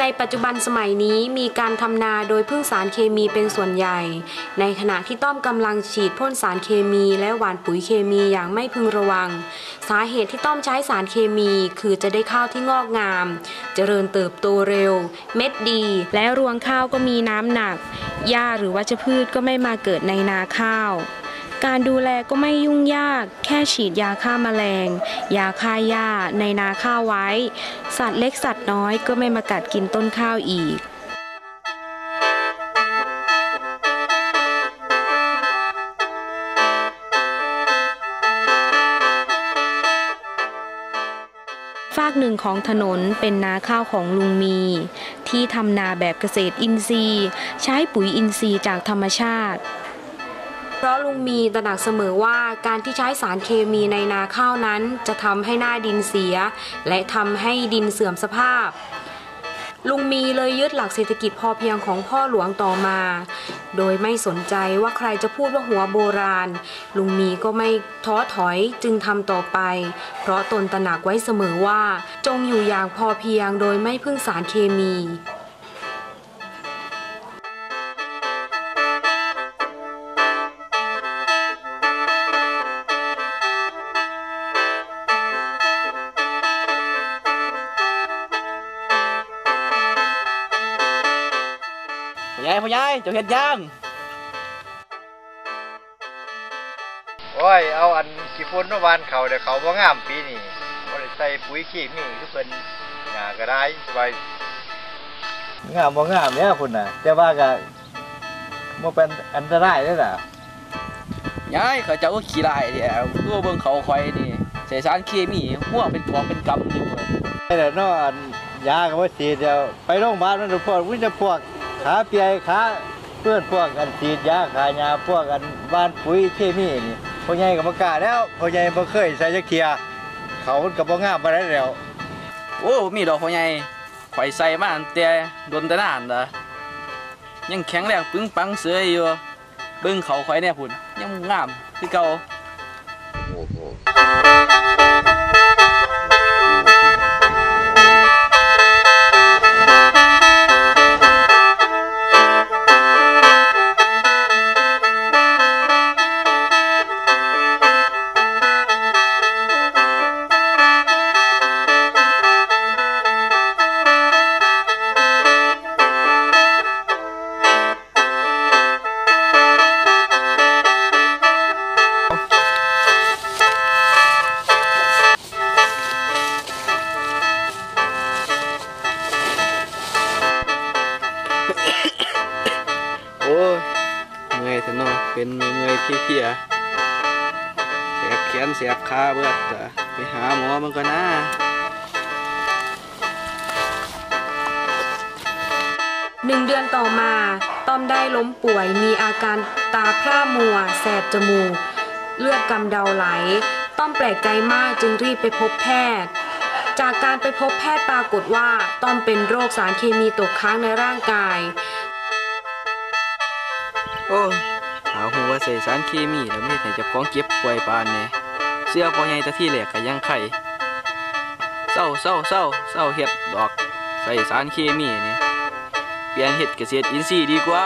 ในปัจจุบันสมัยนี้มีการทำนาโดยพึ่งสารเคมีเป็นส่วนใหญ่ ในขณะที่ต้อมกำลังฉีดพ่นสารเคมี และหว่านปุ๋ยเคมีอย่างไม่พึงระวัง สาเหตุที่ต้อมใช้สารเคมี คือจะได้ข้าวที่งอกงาม เจริญเติบโตเร็ว เม็ดดี และรวงข้าวก็มีน้ำหนักหญ้าหรือวัชพืชก็ไม่มาเกิดในนาข้าว การดูแลก็ไม่ยุ่งยาก แค่ฉีดยาฆ่ามาแมลง ยาฆ่าหญ้าในนาข้าวไว้ สัตว์เล็กสัตว์น้อยก็ไม่มากัดกินต้นข้าวอีกฝากหนึ่งของถนนเป็นนาข้าวของลุงมี ที่ทำนาแบบเกษตรอินทรีย์ ใช้ปุ๋ยอินทรีย์จากธรรมชาติ เพราะลุงมีตระหนักเสมอว่าการที่ใช้สารเคมีในนาข้าวนั้น จะทำให้หน้าดินเสีย และทำให้ดินเสื่อมสภาพ ลุงมีเลยยึดหลักเศรษฐกิจพอเพียงของพ่อหลวงต่อมา โดยไม่สนใจว่าใครจะพูดว่าหัวโบราณ ลุงมีก็ไม่ท้อถอยจึงทำต่อไป เพราะตนตระหนักไว้เสมอว่า จงอยู่อย่างพอเพียงโดยไม่พึ่งสารเคมี พ่อใหญ่พ่อใหญ่เจ้าเฮ็ดยังโอ้ยเอาอันขี้ฝุ่นเมื่อวานเขาเดี๋ยวเขาบ่งามปีนี้บ่ได้ใส่ปุ๋ยเคมีคือเพิ่นหญ้าก็ได้สบายงามบ่งามเนี่ยพุ่นน่ะแต่ว่าก็บ่เป็นอันตรายเด้อล่ะยายเขาเจ้าก็ขี้ลายเดียวตัวเบิ่งเขาคอยนี่ใส่สารเคมีหัวเป็นกองเป็นกำอยู่เว้ยนี่แหละเนาะอันยาก็บ่ฉีดเดี๋ยวไปโรงพยาบาลมันพวกมันจะพวก ขาเปียขาเพื่อนพวกกันฉีดยาขายาพวกกันบ้านปุ๋ยเคมีนี่พ่อใหญ่ก็บ่กล้าแล้วพ่อใหญ่บ่เคยใส่จักเทียเขามันก็บ่งามปานใดแล้วโอ้มีดอกพ่อใหญ่ข่อยใส่มาตั้งแต่โดนแต่นานละยังแข็งแรงปึงปังเสืออยู่เบิ่งเขาข่อยเนี่ยพุ่นยังงามคือเก่า เมื่อยแต่นอเป็นเมื่อยเพียเสียบแขนเสียบขาเบิดไปหาหมอมันก็นะหนึ่งเดือนต่อมา ต้อมได้ล้มป่วยมีอาการตาพร่ามัว แสบจมูก เลือดกำเดาไหล ต้อมแปลกใจมากจึงรีบไปพบแพทย์ จากการไปพบแพทย์ปรากฏว่า ต้อมเป็นโรคสารเคมีตกค้างในร่างกาย โอ้หาหัวใส่สารเคมีแล้วไม่ให้เจ้าของเก็บป่วยปานเนี่ยเสื้อพอใหญ่ตะที่แหลกก็ยังไข่เศร้าเศร้าเศร้าเศร้าเห็ดดอก ใส่สารเคมีนี่เปลี่ยนเห็ดเกษตรอินทรีย์ดีกว่า